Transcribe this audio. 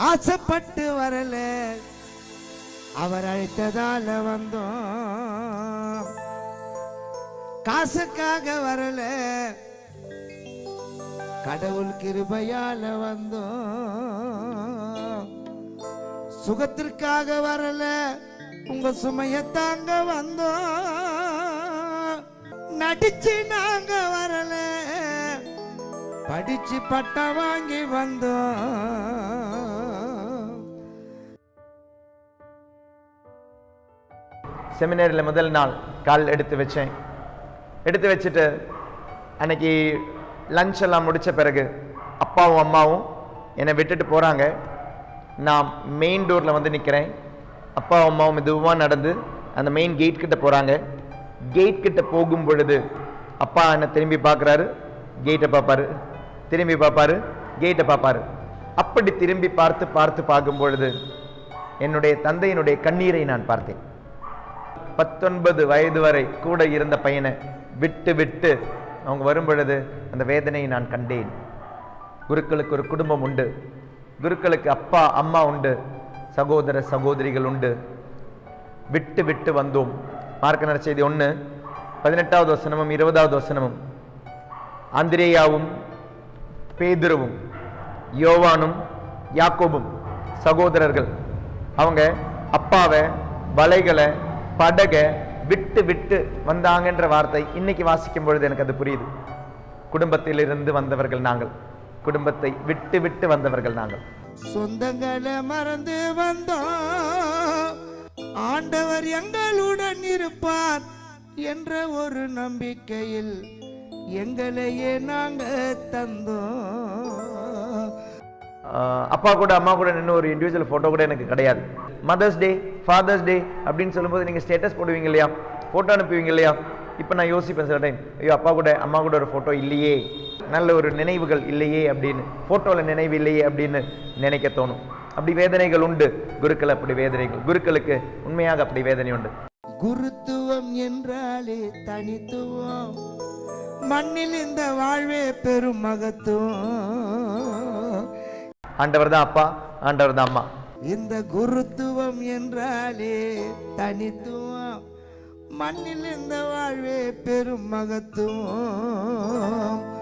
ஆசைப்பட்டு வரல. அவர் அழைத்ததால வந்தோம். காசுக்காக வரல. கடவுள் கிருபையால வந்தோம். சுகத்திற்காக வரல. உங்க சுமைய தாங்க வந்தோம். நடிச்சு நாங்க வரல. படிச்சு பட்டம் வாங்கி வந்தோம். செமினரியில் முதல் நாள் கால் எடுத்து வச்சேன். எடுத்து வச்சுட்டு அன்னைக்கு லஞ்ச் எல்லாம் முடித்த பிறகு அப்பாவும் அம்மாவும் என்னை விட்டுட்டு போகிறாங்க நான் மெயின் டோரில் வந்து நிற்கிறேன் அப்பாவும் அம்மாவும் மெதுவாக நடந்து அந்த மெயின் கேட் கிட்ட போகிறாங்க கேட் கிட்ட போகும் பொழுது அப்பா என்னை திரும்பி பார்க்குறாரு? கேட்டை பார்ப்பாரு. திரும்பி பார்ப்பாரு கேட்டை பார்ப்பாரு. அப்படி திரும்பி பார்த்து பார்த்து பார்க்கும் பொழுது என்னுடைய தந்தையினுடைய கண்ணீரை நான் பார்த்தேன். பத்தொன்பது வயது வரை கூட இருந்த பையனை விட்டு விட்டு அவங்க வரும் பொழுது அந்த வேதனையை நான் கண்டேன். குருக்களுக்கு ஒரு குடும்பம் உண்டு. குருக்களுக்கு அப்பா அம்மா உண்டு. சகோதர சகோதரிகள் உண்டு. விட்டு விட்டு வந்தோம். மார்க்க நற்செய்தி ஒன்று பதினெட்டாவது வசனமும் இருபதாவது வசனமும். ஆந்திரேயாவும் பேதுருவும் யோவானும் யாக்கோபும் சகோதரர்கள். அவங்க அப்பாவை வலைகளை படகை விட்டு விட்டு வந்தாங்கன்ற வார்த்தை இன்னைக்கு வாசிக்கும் பொழுது எனக்கு அது புரியுது. குடும்பத்திலிருந்து வந்தவர்கள் நாங்கள். குடும்பத்தை விட்டு விட்டு வந்தவர்கள் நாங்கள். சொந்தங்களை மறந்து வந்தோம். ஆண்டவர் எங்களுடன் இருப்பார் என்ற ஒரு நம்பிக்கையில் எங்களையே நாங்க தந்தோம். அப்பா கூட அம்மா கூட நின்று ஒரு இண்டிவிஜுவல் ஃபோட்டோ கூட எனக்கு கிடையாது. மதர்ஸ் டே ஃபாதர்ஸ் டே அப்படின்னு சொல்லும்போது நீங்கள் ஸ்டேட்டஸ் போடுவீங்க இல்லையா? ஃபோட்டோ அனுப்புவீங்க இல்லையா? இப்போ நான் யோசிப்பேன் சில டைம் ஐயோ அப்பா கூட அம்மா கூட ஒரு ஃபோட்டோ இல்லையே. நல்ல ஒரு நினைவுகள் இல்லையே அப்படின்னு. ஃபோட்டோவில் நினைவு இல்லையே அப்படின்னு நினைக்க தோணும். அப்படி வேதனைகள் உண்டு. குருக்கள் அப்படி வேதனைகள். குருக்களுக்கு உண்மையாக அப்படி வேதனை உண்டு. குருத்துவம் என்றாலே தனித்துவம். மண்ணில் இந்த வாழ்வே பெரும் மகத்துவம். ஆண்டவர் தான் அப்பா ஆண்டவர் தான் அம்மா. இந்த குருத்துவம் என்றாலே தனித்துவம். மண்ணில் இந்த வாழ்வே பெரும் மகத்துவம்.